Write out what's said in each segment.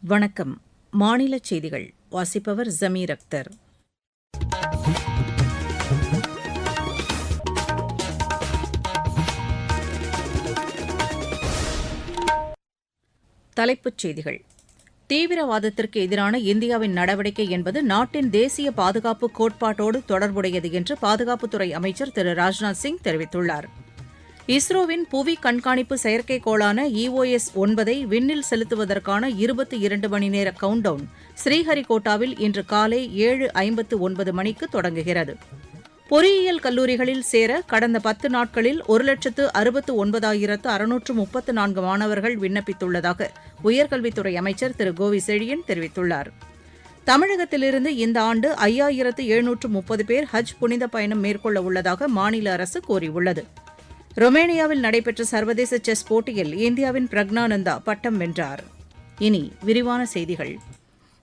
வணக்கம். மாநில செய்திகள். வாசிப்பவர் ஜமீர் அக்தர். தலைப்புச் செய்திகள். தீவிரவாதத்திற்கு எதிரான இந்தியாவின் நடவடிக்கை என்பது நாட்டின் தேசிய பாதுகாப்பு கோட்பாட்டோடு தொடர்புடையது என்று பாதுகாப்புத்துறை அமைச்சர் திரு ராஜ்நாத் சிங் தெரிவித்துள்ளார். இஸ்ரோவின் புவி கண்காணிப்பு செயற்கைக்கோளான இஓஎஸ் ஒன்பதை விண்ணில் செலுத்துவதற்கான இருபத்தி இரண்டு மணி நேர கவுண்டவுன் ஸ்ரீஹரிகோட்டாவில் இன்று காலை ஏழு ஐம்பத்து ஒன்பது மணிக்கு தொடங்குகிறது. பொறியியல் கல்லூரிகளில் சேர கடந்த பத்து நாட்களில் ஒரு லட்சத்து அறுபத்து ஒன்பதாயிரத்து அறுநூற்று முப்பத்து நான்கு மாணவர்கள் விண்ணப்பித்துள்ளதாக உயர்கல்வித்துறை அமைச்சர் திரு கோவி செழியன் தெரிவித்துள்ளார். தமிழகத்திலிருந்து இந்த ஆண்டு ஐயாயிரத்து எழுநூற்று முப்பது பேர் ஹஜ் புனித பயணம் மேற்கொள்ள உள்ளதாக மாநில அரசு கூறியுள்ளது. ரொமேனியாவில் நடைபெற்ற சர்வதேச செஸ் போட்டியில் இந்தியாவின் பிரக்னானந்தா பட்டம் வென்றார். இனி விரிவான செய்திகள்.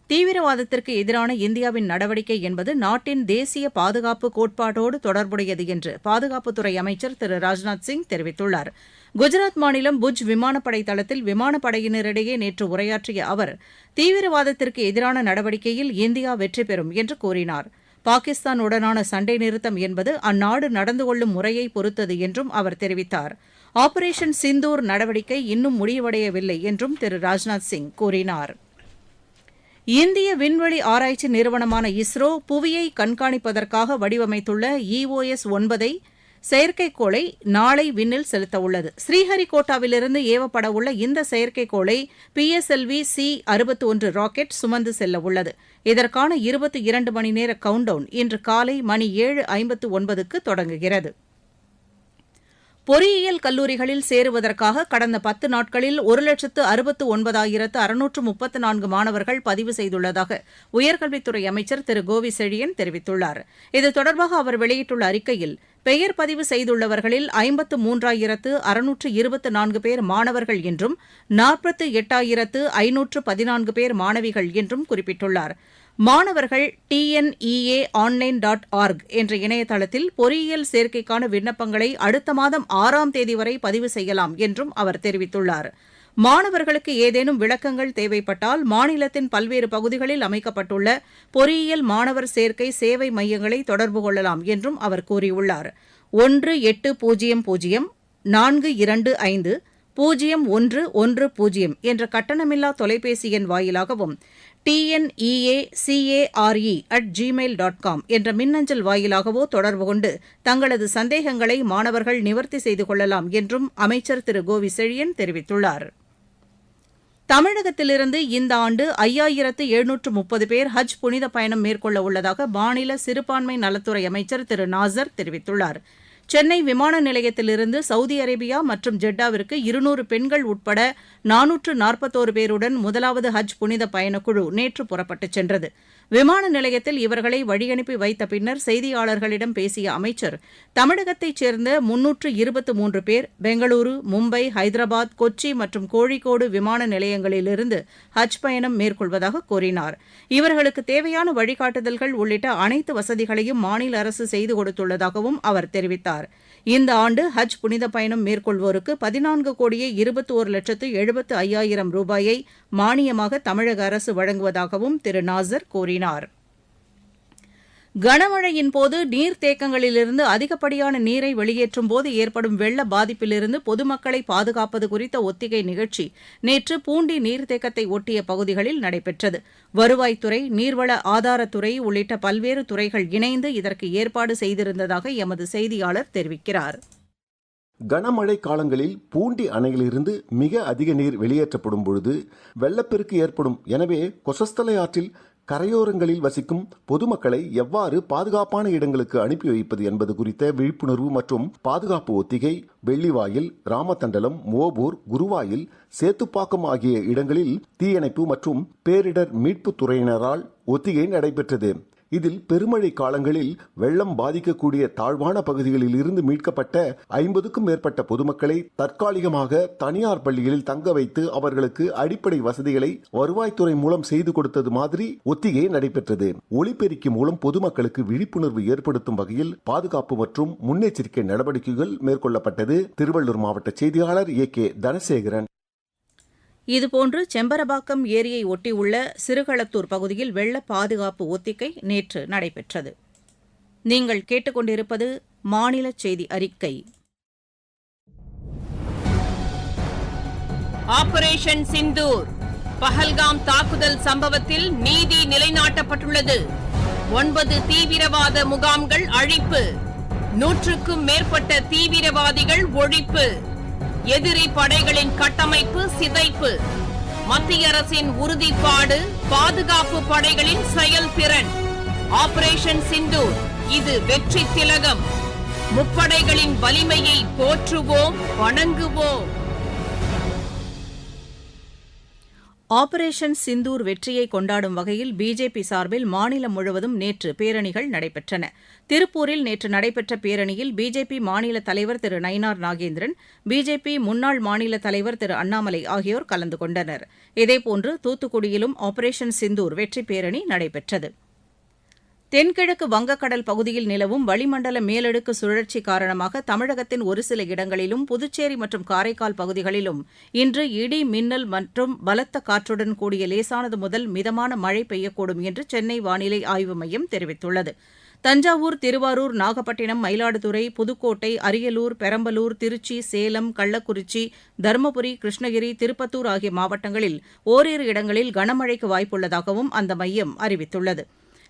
தீவிரவாதத்திற்கு எதிரான இந்தியாவின் நடவடிக்கை என்பது நாட்டின் தேசிய பாதுகாப்பு கோட்பாட்டோடு தொடர்புடையது என்று பாதுகாப்புத்துறை அமைச்சர் திரு ராஜ்நாத் சிங் தெரிவித்துள்ளார். குஜராத் மாநிலம் புஜ் விமானப்படை தளத்தில் விமானப்படையினரிடையே நேற்று உரையாற்றிய அவர் தீவிரவாதத்திற்கு எதிரான நடவடிக்கையில் இந்தியா வெற்றி பெறும் என்று கூறினார். பாகிஸ்தானுடனான சண்டை நிறுத்தம் என்பது அந்நாடு நடந்து கொள்ளும் முறையை பொறுத்தது என்றும் அவர் தெரிவித்தார். ஆபரேஷன் சிந்தூர் நடவடிக்கை இன்னும் முடிவடையவில்லை என்றும் திரு ராஜ்நாத் சிங் கூறினார். இந்திய விண்வெளி ஆராய்ச்சி நிறுவனமான இஸ்ரோ புவியை கண்காணிப்பதற்காக வடிவமைத்துள்ள இஓஎஸ் ஒன்பதை செயற்கைக்கோளை நாளை விண்ணில் செலுத்தவுள்ளது. ஸ்ரீஹரிகோட்டாவிலிருந்து ஏவப்படவுள்ள இந்த செயற்கைக்கோளை பிஎஸ்எல்வி சி அறுபத்தி ஒன்று ராக்கெட் சுமந்து செல்லவுள்ளது. இதற்கான இருபத்தி இரண்டு மணி நேர கவுண்டவுன் இன்று காலை மணி ஏழு ஐம்பத்து ஒன்பதுக்கு தொடங்குகிறது. பொறியியல் கல்லூரிகளில் சேருவதற்காக கடந்த பத்து நாட்களில் ஒரு லட்சத்து அறுபத்து ஒன்பதாயிரத்து அறுநூற்று முப்பத்து நான்கு மாணவர்கள் பதிவு செய்துள்ளதாக உயர்கல்வித்துறை அமைச்சர் திரு கோவி செழியன் தெரிவித்துள்ளார். இது தொடர்பாக அவர் வெளியிட்டுள்ள அறிக்கையில் பெயர் பதிவு செய்துள்ளவர்களில் ஐம்பத்து மூன்றாயிரத்து அறுநூற்று இருபத்து நான்கு பேர் மாணவர்கள் என்றும் நாற்பத்து எட்டாயிரத்து ஐநூற்று பதினான்கு பேர் மாணவிகள் என்றும் குறிப்பிட்டுள்ளார். மாணவர்கள் டிஎன்இஏ ஆன்லைன் டாட் ஆர்க் என்ற இணையதளத்தில் பொறியியல் சேர்க்கைக்கான விண்ணப்பங்களை அடுத்த மாதம் ஆறாம் தேதி வரை பதிவு செய்யலாம் என்றும் அவர் தெரிவித்துள்ளார். மாணவர்களுக்கு ஏதேனும் விளக்கங்கள் தேவைப்பட்டால் மாநிலத்தின் பல்வேறு பகுதிகளில் அமைக்கப்பட்டுள்ள பொறியியல் மாணவர் சேர்க்கை சேவை மையங்களை தொடர்பு கொள்ளலாம் என்றும் அவர் கூறியுள்ளார். ஒன்று எட்டு பூஜ்ஜியம் பூஜ்ஜியம் நான்கு இரண்டு ஐந்து பூஜ்ஜியம் ஒன்று ஒன்று பூஜ்ஜியம் என்ற கட்டணமில்லா தொலைபேசி எண் வாயிலாகவும் TNEA CARE at Gmail dot com என்ற மின்னஞ்சல் வாயிலாகவோ தொடர்பு கொண்டு தங்களது சந்தேகங்களை மாணவர்கள் நிவர்த்தி செய்து கொள்ளலாம் என்றும் அமைச்சர் திரு கோவி செழியன் தெரிவித்துள்ளார். தமிழகத்திலிருந்து இந்த ஆண்டு ஐயாயிரத்து எழுநூற்று முப்பது பேர் ஹஜ் புனித பயணம் மேற்கொள்ள உள்ளதாக மாநில சிறுபான்மை நலத்துறை அமைச்சர் திரு நாசர் தெரிவித்துள்ளார். சென்னை விமான நிலையத்திலிருந்து சவுதி அரேபியா மற்றும் ஜெட்டாவிற்கு இருநூறு பெண்கள் உட்பட நானூற்று நாற்பத்தோரு பேருடன் முதலாவது ஹஜ் புனித பயணக்குழு நேற்று புறப்பட்டுச் சென்றது. விமான நிலையத்தில் இவர்களை வழியனுப்பி வைத்த பின்னர் செய்தியாளர்களிடம் பேசிய அமைச்சர் தமிழகத்தைச் சேர்ந்த முன்னூற்று இருபத்து மூன்று பேர் பெங்களூரு மும்பை ஹைதராபாத் கொச்சி மற்றும் கோழிக்கோடு விமான நிலையங்களிலிருந்து ஹஜ் பயணம் மேற்கொள்வதாக கூறினார். இவர்களுக்கு தேவையான வழிகாட்டுதல்கள் உள்ளிட்ட அனைத்து வசதிகளையும் மாநில அரசு செய்து கொடுத்துள்ளதாகவும் அவர் தெரிவித்தார். இந்த ஆண்டு ஹஜ் புனித பயணம் மேற்கொள்வோருக்கு பதினான்கு கோடியே இருபத்தி ஒரு லட்சத்து எழுபத்து ஐயாயிரம் ரூபாயை மானியமாக தமிழக அரசு வழங்குவதாகவும் திரு நாசர் கூறினார். கனமழையின் போது நீர்த்தேக்கங்களிலிருந்து அதிகப்படியான நீரை வெளியேற்றும் போது ஏற்படும் வெள்ள பாதிப்பிலிருந்து பொதுமக்களை பாதுகாப்பது குறித்த ஒத்திகை நிகழ்ச்சி நேற்று பூண்டி நீர்த்தேக்கத்தை ஒட்டிய பகுதிகளில் நடைபெற்றது. வருவாய்த்துறை நீர்வள ஆதாரத்துறை உள்ளிட்ட பல்வேறு துறைகள் இணைந்து இதற்கு ஏற்பாடு செய்திருந்ததாக எமது செய்தியாளர் தெரிவிக்கிறார். கனமழை காலங்களில் பூண்டி அணையிலிருந்து மிக அதிக நீர் வெளியேற்றப்படும் பொழுது வெள்ளப்பெருக்கு ஏற்படும். எனவே கொசஸ்தலை ஆற்றில் கரையோரங்களில் வசிக்கும் பொதுமக்களை எவ்வாறு பாதுகாப்பான இடங்களுக்கு அனுப்பி வைப்பது என்பது குறித்த விழிப்புணர்வு மற்றும் பாதுகாப்பு ஒத்திகை வெள்ளிவாயில் ராமதண்டலம் மோபூர் குருவாயில் சேத்துப்பாக்கம் ஆகிய இடங்களில் தீயணைப்பு மற்றும் பேரிடர் மீட்புத் துறையினரால் ஒத்திகை நடைபெற்றது. இதில் பெருமழை காலங்களில் வெள்ளம் பாதிக்கக்கூடிய தாழ்வான பகுதிகளில் இருந்து மீட்கப்பட்ட ஐம்பதுக்கும் மேற்பட்ட பொதுமக்களை தற்காலிகமாக தனியார் பள்ளிகளில் தங்க வைத்து அவர்களுக்கு அடிப்படை வசதிகளை வருவாய்த்துறை மூலம் செய்து கொடுத்தது மாதிரி ஒத்திகை நடைபெற்றது. ஒளிபெருக்கி மூலம் பொதுமக்களுக்கு விழிப்புணர்வு ஏற்படுத்தும் வகையில் பாதுகாப்பு மற்றும் முன்னெச்சரிக்கை நடவடிக்கைகள் மேற்கொள்ளப்பட்டது. திருவள்ளூர் மாவட்ட செய்தியாளர் ஏ கே தனசேகரன். இதுபோன்று செம்பரபாக்கம் ஏரியை ஒட்டியுள்ள சிறுகளத்தூர் பகுதியில் வெள்ள பாதுகாப்பு ஒத்திகை நேற்று நடைபெற்றது. நீங்கள் கேட்டுக்கொண்டிருப்பது மாநில செய்தி அறிக்கை. ஆபரேஷன் சிந்தூர் பஹல்காம் தாக்குதல் சம்பவத்தில் நீதி நிலைநாட்டப்பட்டுள்ளது. ஒன்பது தீவிரவாத முகாம்கள் அழிப்பு. நூற்றுக்கும் மேற்பட்ட தீவிரவாதிகள் ஒழிப்பு. எதிரி படைகளின் கட்டமைப்பு சிதைப்பு. மத்திய அரசின் உறுதிப்பாடு பாதுகாப்பு படைகளின் செயல்திறன். ஆபரேஷன் சிந்தூர் இது வெற்றி திலகம் முப்படைகளின் வலிமையை போற்றுவோம் வணங்குவோம். ஆபரேஷன் சிந்தூர் வெற்றியை கொண்டாடும் வகையில் பிஜேபி சார்பில் மாநிலம் முழுவதும் நேற்று பேரணிகள் நடைபெற்றன. திருப்பூரில் நேற்று நடைபெற்ற பேரணியில் பிஜேபி மாநில தலைவர் திரு நயினார் நாகேந்திரன் பிஜேபி முன்னாள் மாநில தலைவர் திரு அண்ணாமலை ஆகியோர் கலந்து கொண்டனர். இதேபோன்று தூத்துக்குடியிலும் ஆபரேஷன் சிந்தூர் வெற்றி பேரணி நடைபெற்றது. தென்கிழக்கு வங்கக்கடல் பகுதியில் நிலவும் வளிமண்டல மேலடுக்கு சுழற்சி காரணமாக தமிழகத்தின் ஒரு சில இடங்களிலும் புதுச்சேரி மற்றும் காரைக்கால் பகுதிகளிலும் இன்று இடி மின்னல் மற்றும் பலத்த காற்றுடன் கூடிய லேசானது முதல் மிதமான மழை பெய்யக்கூடும் என்று சென்னை வானிலை ஆய்வு மையம் தெரிவித்துள்ளது. தஞ்சாவூர் திருவாரூர் நாகப்பட்டினம் மயிலாடுதுறை புதுக்கோட்டை அரியலூர் பெரம்பலூர் திருச்சி சேலம் கள்ளக்குறிச்சி தருமபுரி கிருஷ்ணகிரி திருப்பத்தூர் ஆகிய மாவட்டங்களில் ஓரிரு இடங்களில் கனமழைக்கு வாய்ப்புள்ளதாகவும் அந்த மையம் அறிவித்துள்ளது.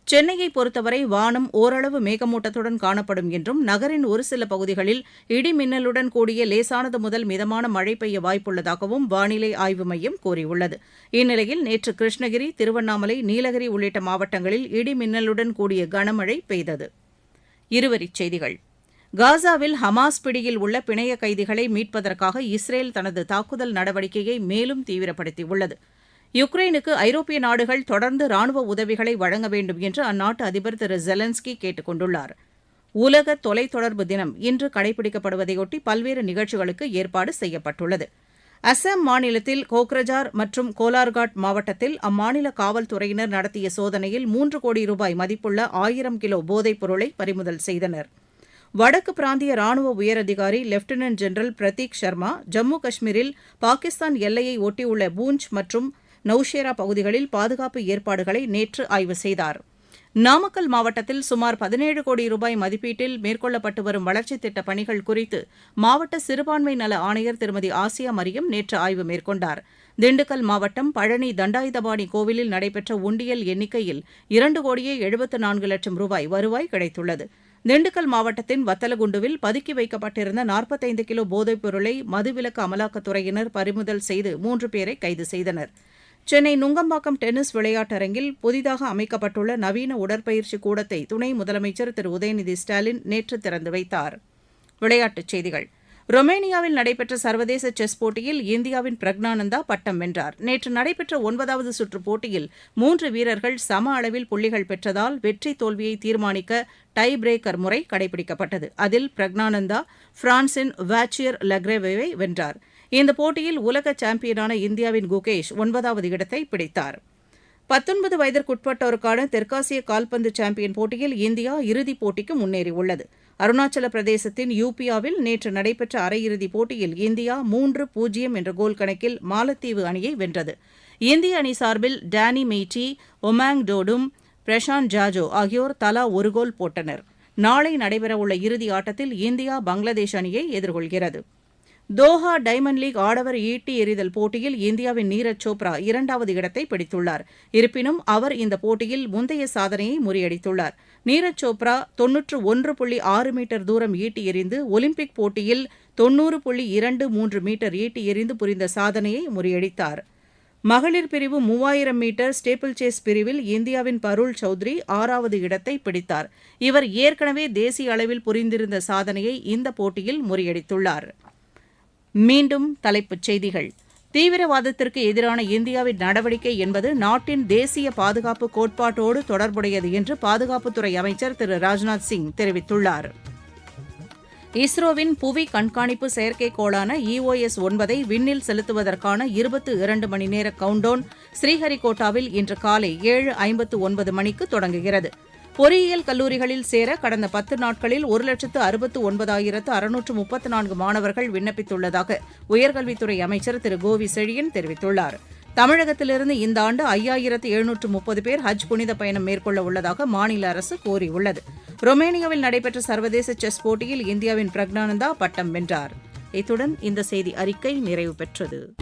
சென்னையை பொறுத்தவரை வானம் ஓரளவு மேகமூட்டத்துடன் காணப்படும் என்றும் நகரின் ஒரு சில பகுதிகளில் இடி மின்னலுடன் கூடிய லேசானது முதல் மிதமான மழை பெய்ய வாய்ப்புள்ளதாகவும் வானிலை ஆய்வு மையம் கூறியுள்ளது. இந்நிலையில் நேற்று கிருஷ்ணகிரி திருவண்ணாமலை நீலகிரி உள்ளிட்ட மாவட்டங்களில் இடி மின்னலுடன் கூடிய கனமழை பெய்தது. இருவரிச் செய்திகள். காசாவில் ஹமாஸ் பிடியில் உள்ள பிணைய கைதிகளை மீட்பதற்காக இஸ்ரேல் தனது தாக்குதல் நடவடிக்கையை மேலும் தீவிரப்படுத்தியுள்ளது. யுக்ரைனுக்கு ஐரோப்பிய நாடுகள் தொடர்ந்து ராணுவ உதவிகளை வழங்க வேண்டும் என்று அந்நாட்டு அதிபர் திரு ஜெலன்ஸ்கி கேட்டுக் கொண்டுள்ளார். உலக தொலைத்தொடர்பு தினம் இன்று கடைபிடிக்கப்படுவதையொட்டி பல்வேறு நிகழ்ச்சிகளுக்கு ஏற்பாடு செய்யப்பட்டுள்ளது. அசாம் மாநிலத்தில் கோக்ரஜார் மற்றும் கோலார்காட் மாவட்டத்தில் அம்மாநில காவல்துறையினர் நடத்திய சோதனையில் மூன்று கோடி ரூபாய் மதிப்புள்ள ஆயிரம் கிலோ போதைப் பொருளை பறிமுதல் செய்தனர். வடக்கு பிராந்திய ராணுவ உயரதிகாரி லெப்டினன்ட் ஜெனரல் பிரதீக் சர்மா ஜம்மு காஷ்மீரில் பாகிஸ்தான் எல்லையை ஒட்டியுள்ள பூஞ்ச் மற்றும் நௌஷேரா பகுதிகளில் பாதுகாப்பு ஏற்பாடுகளை நேற்று ஆய்வு செய்தார். நாமக்கல் மாவட்டத்தில் சுமார் பதினேழு கோடி ரூபாய் மதிப்பீட்டில் மேற்கொள்ளப்பட்டு வரும் வளர்ச்சித் திட்டப் பணிகள் குறித்து மாவட்ட சிறுபான்மை நல ஆணையர் திருமதி ஆசியா மரியம் நேற்று ஆய்வு மேற்கொண்டார். திண்டுக்கல் மாவட்டம் பழனி தண்டாயுதபாணி கோவிலில் நடைபெற்ற உண்டியல் எண்ணிக்கையில் இரண்டு கோடியே எழுபத்து நான்கு லட்சம் ரூபாய் வருவாய் கிடைத்துள்ளது. திண்டுக்கல் மாவட்டத்தின் வத்தலகுண்டுவில் பதுக்கி வைக்கப்பட்டிருந்த நாற்பத்தைந்து கிலோ போதைப் பொருளை மதுவிலக்கு அமலாக்கத்துறையினர் பறிமுதல் செய்து மூன்று பேரை கைது செய்தனர். சென்னை நுங்கம்பாக்கம் டென்னிஸ் விளையாட்டரங்கில் புதிதாக அமைக்கப்பட்டுள்ள நவீன உடற்பயிற்சி கூடத்தை துணை முதலமைச்சர் திரு. உதயநிதி ஸ்டாலின் நேற்று திறந்து வைத்தார். விளையாட்டுச் செய்திகள். ரொமேனியாவில் நடைபெற்ற சர்வதேச செஸ் போட்டியில் இந்தியாவின் பிரக்னானந்தா பட்டம் வென்றார். நேற்று நடைபெற்ற ஒன்பதாவது சுற்று போட்டியில் மூன்று வீரர்கள் சம அளவில் புள்ளிகள் பெற்றதால் வெற்றி தோல்வியை தீர்மானிக்க டை பிரேக்கர் முறை கடைபிடிக்கப்பட்டது. அதில் பிரக்னானந்தா பிரான்சின் வாச்சியர் லக்ரேவை வென்றார். இந்த போட்டியில் உலக சாம்பியனான இந்தியாவின் குகேஷ் ஒன்பதாவது இடத்தை பிடித்தார். பத்தொன்பது வயதிற்குட்பட்டோருக்கான தெற்காசிய கால்பந்து சாம்பியன் போட்டியில் இந்தியா இறுதிப் போட்டிக்கு முன்னேறியுள்ளது. அருணாச்சல பிரதேசத்தின் யூபியாவில் நேற்று நடைபெற்ற அரையிறுதிப் போட்டியில் இந்தியா மூன்று பூஜ்ஜியம் என்ற கோல் கணக்கில் மாலத்தீவு அணியை வென்றது. இந்திய அணி சார்பில் டேனி மெய்டி ஒமாங் டோடும் பிரசாந்த் ஜாஜோ ஆகியோர் தலா ஒரு கோல் போட்டனர். நாளை நடைபெறவுள்ள இறுதி ஆட்டத்தில் இந்தியா பங்களாதேஷ் அணியை எதிர்கொள்கிறது. தோஹா டைமண்ட் லீக் ஆடவர் ஈட்டி எறிதல் போட்டியில் இந்தியாவின் நீரஜ் சோப்ரா இரண்டாவது இடத்தை பிடித்துள்ளார். இருப்பினும் அவர் இந்த போட்டியில் முந்தைய சாதனையை முறியடித்துள்ளார். நீரஜ் சோப்ரா தொன்னூற்று ஒன்று புள்ளி ஆறு மீட்டர் தூரம் ஈட்டி எறிந்து ஒலிம்பிக் போட்டியில் தொன்னூறு புள்ளி இரண்டு மூன்று மீட்டர் ஈட்டி எறிந்து புரிந்த சாதனையை முறியடித்தார். மகளிர் பிரிவு மூவாயிரம் மீட்டர் ஸ்டேபிள் சேஸ் பிரிவில் இந்தியாவின் பருள் சௌத்ரி ஆறாவது இடத்தை பிடித்தார். இவர் ஏற்கனவே தேசிய அளவில் புரிந்திருந்த சாதனையை இந்த போட்டியில் முறியடித்துள்ளார். மீண்டும் தலைப்புச் செய்திகள். தீவிரவாதத்திற்கு எதிரான இந்தியாவின் நடவடிக்கை என்பது நாட்டின் தேசிய பாதுகாப்பு கோட்பாட்டோடு தொடர்புடையது என்று பாதுகாப்புத்துறை அமைச்சர் திரு. ராஜ்நாத் சிங் தெரிவித்துள்ளார். இஸ்ரோவின் புவி கண்காணிப்பு செயற்கைக்கோளான இஓஎஸ் ஒன்பதை விண்ணில் செலுத்துவதற்கான இருபத்து இரண்டு மணி நேர கவுண்டவுன் ஸ்ரீஹரிகோட்டாவில் இன்று காலை ஏழு ஐம்பத்து ஒன்பது மணிக்கு தொடங்குகிறது. பொறியியல் கல்லூரிகளில் சேர கடந்த பத்து நாட்களில் ஒரு லட்சத்து அறுபத்து ஒன்பதாயிரத்து அறுநூற்று முப்பத்து நான்கு மாணவர்கள் விண்ணப்பித்துள்ளதாக உயர்கல்வித்துறை அமைச்சர் திரு கோவி செழியன் தெரிவித்துள்ளார். தமிழகத்திலிருந்து இந்த ஆண்டு ஐயாயிரத்து எழுநூற்று முப்பது பேர் ஹஜ் புனித பயணம் மேற்கொள்ள உள்ளதாக மாநில அரசு கூறியுள்ளது. ரொமேனியாவில் நடைபெற்ற சர்வதேச செஸ் போட்டியில் இந்தியாவின் பிரக்னானந்தா பட்டம் வென்றார். இத்துடன் இந்த செய்தி அறிக்கை நிறைவு பெற்றது.